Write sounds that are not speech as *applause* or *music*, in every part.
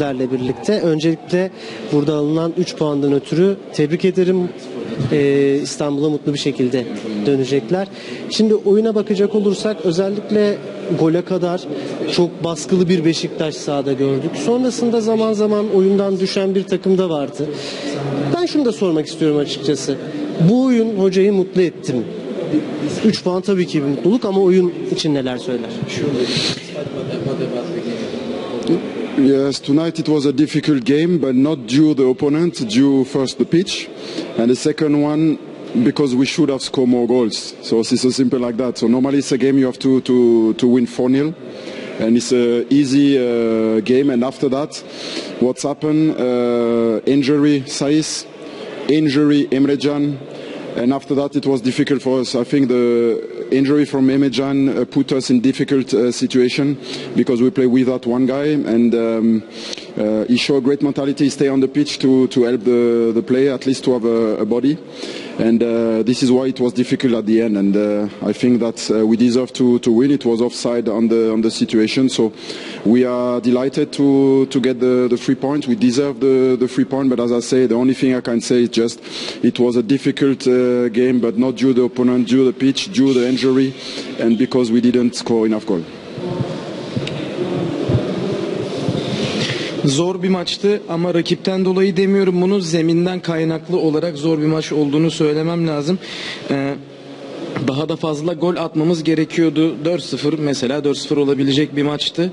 sizlerle birlikte. Öncelikle burada alınan 3 puandan ötürü tebrik ederim. Ee, İstanbul'a mutlu bir şekilde dönecekler. Şimdi oyuna bakacak olursak özellikle gole kadar çok baskılı bir Beşiktaş sahada gördük. Sonrasında zaman zaman oyundan düşen bir takım da vardı. Ben şunu da sormak istiyorum açıkçası. Bu oyun hocayı mutlu etti mi? 3 puan tabii ki bir mutluluk ama oyun için neler söyler? Yes, tonight it was a difficult game, but not due the opponent, due first the pitch, and the second one because we should have scored more goals. So it's so simple like that. So normally it's a game you have to to to win 4-0. And it's a easy uh, game. And after that, what's happened? Uh, injury, Saiz, injury, Emre Can, and after that it was difficult for us. I think the injury from Emejan uh, put us in difficult uh, situation because we play without one guy and um, uh, he showed great mentality. He stay on the pitch to, to help the, the player at least to have a, a body. And uh, this is why it was difficult at the end. And uh, I think that uh, we deserve to, to win. It was offside on the on the situation, so we are delighted to to get the, the three points. We deserve the the three point. But as I say, the only thing I can say is just it was a difficult uh, game, but not due to the opponent, due the pitch, due to the injury, and because we didn't score enough goal. Zor bir maçtı ama rakipten dolayı demiyorum bunu zeminden kaynaklı olarak zor bir maç olduğunu söylemem lazım. Ee, daha da fazla gol atmamız gerekiyordu. 4-0 mesela 4-0 olabilecek bir maçtı.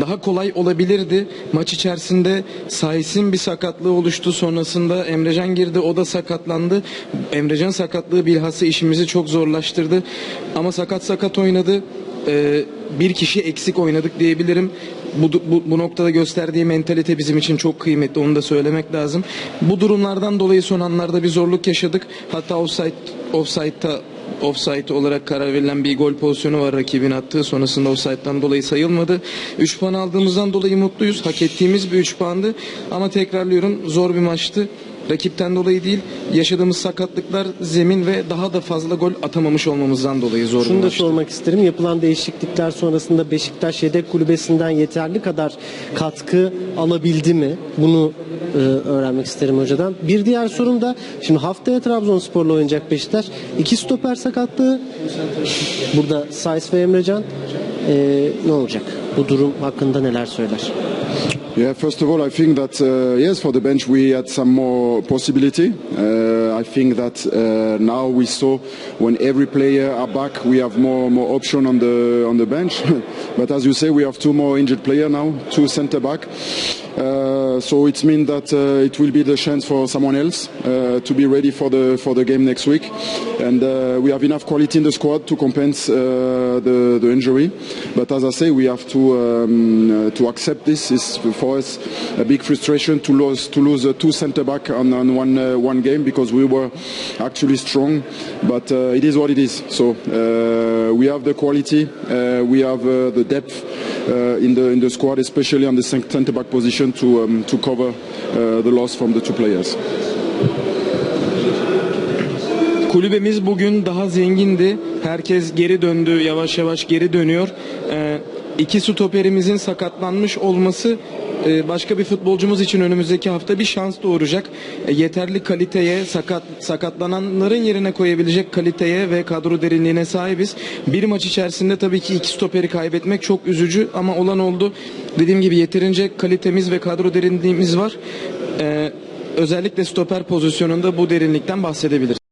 Daha kolay olabilirdi. Maç içerisinde Sais'in bir sakatlığı oluştu. Sonrasında Emrecan girdi. O da sakatlandı. Emrecan sakatlığı bilhassa işimizi çok zorlaştırdı. Ama sakat sakat oynadı. Ee, bir kişi eksik oynadık diyebilirim. Bu, bu, bu noktada gösterdiği mentalite bizim için çok kıymetli. Onu da söylemek lazım. Bu durumlardan dolayı son anlarda bir zorluk yaşadık. Hatta offside, offside'da offside olarak karar verilen bir gol pozisyonu var rakibin attığı. Sonrasında offside'dan dolayı sayılmadı. 3 puan aldığımızdan dolayı mutluyuz. Hak ettiğimiz bir 3 puandı. Ama tekrarlıyorum zor bir maçtı. Rakipten dolayı değil, yaşadığımız sakatlıklar, zemin ve daha da fazla gol atamamış olmamızdan dolayı zor Şunu da sormak isterim. Yapılan değişiklikler sonrasında Beşiktaş yedek kulübesinden yeterli kadar katkı alabildi mi? Bunu e, öğrenmek isterim hocadan. Bir diğer sorum da şimdi haftaya Trabzonspor'la oynayacak Beşiktaş. İki stoper sakatlığı. Burada Saiz ve Emrecan. E, ne olacak? Bu durum hakkında neler söyler? Yeah, first of all, I think that uh, yes, for the bench we had some more possibility. Uh, I think that uh, now we saw when every player are back, we have more more option on the on the bench. *laughs* but as you say, we have two more injured player now, two centre back. Uh, so it means that uh, it will be the chance for someone else uh, to be ready for the for the game next week, and uh, we have enough quality in the squad to compensate uh, the the injury. But as I say, we have to um, to accept this. Is for us a big frustration to lose to lose two centre back on, on one one game because we were actually strong. But it is what it is. So we have the quality, we have the depth in the in the squad, especially on the centre back position to um, to cover uh, the loss from the two players. Kulübemiz bugün daha zengindi. Herkes geri döndü, yavaş yavaş geri dönüyor. Ee, iki stoperimizin sakatlanmış olması e, başka bir futbolcumuz için önümüzdeki hafta bir şans doğuracak. E, yeterli kaliteye, sakat sakatlananların yerine koyabilecek kaliteye ve kadro derinliğine sahibiz. Bir maç içerisinde tabii ki iki stoperi kaybetmek çok üzücü ama olan oldu. Dediğim gibi yeterince kalitemiz ve kadro derinliğimiz var. Ee, özellikle stoper pozisyonunda bu derinlikten bahsedebiliriz.